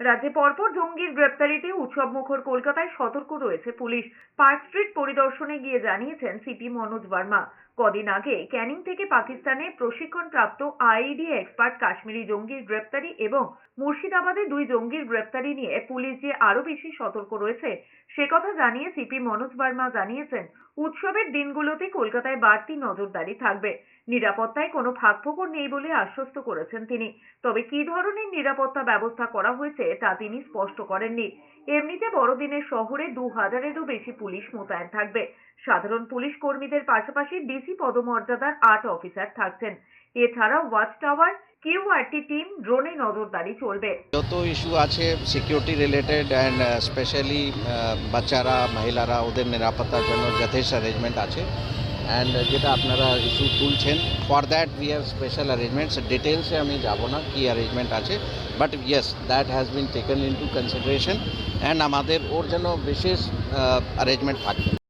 রাজ্যে পরপর জঙ্গির গ্রেপ্তারিতে উৎসব মুখর কলকাতায় সতর্ক রয়েছে পুলিশ। পার্ক স্ট্রিট পরিদর্শনে গিয়ে জানিয়েছেন সিপি মনোজ বর্মা। কদিন আগে ক্যানিং থেকে পাকিস্তানে প্রশিক্ষণপ্রাপ্ত আইডি এক্সপার্ট কাশ্মীরি জঙ্গির গ্রেপ্তারি এবং মুর্শিদাবাদে দুই জঙ্গির গ্রেপ্তারি নিয়ে পুলিশ যে আরও বেশি সতর্ক রয়েছে, সে কথা জানিয়ে সিপি মনোজ বর্মা জানিয়েছেন উৎসবের দিনগুলোতে কলকাতায় বাড়তি নজরদারি থাকবে। নিরাপত্তায় কোনো ফাঁকফোকর নেই বলে আশ্বস্ত করেছেন তিনি। তবে কী ধরনের নিরাপত্তা ব্যবস্থা করা হয়েছে তা তিনি স্পষ্ট করেননি। এমনিতে বড়দিনের শহরে দু হাজারেরও বেশি পুলিশ মোতায়েন থাকবে। সাধারণ পুলিশ কর্মীদের পাশাপাশি ডিসি পদমর্যাদার আট অফিসার থাকছেন। এছাড়া ওয়াচ টাওয়ার কিউআরটি টিম ড্রোনে নজরদারি চলবে। যত ইস্যু আছে সিকিউরিটি রিলেটেড অ্যান্ড স্পেশালি বাচ্চারা, মহিলারা, ওদের নিরাপত্তার জন্য যথেষ্ট অ্যারেঞ্জমেন্ট আছে। অ্যান্ড যেটা আপনারা ইস্যু তুলছেন for that we have special arrangements ডিটেলসে আমি যাব না, কি অ্যারেঞ্জমেন্ট আছে। But yes that has been taken into consideration and আমাদের ওর জন্য বিশেষ অ্যারেঞ্জমেন্ট থাকবে।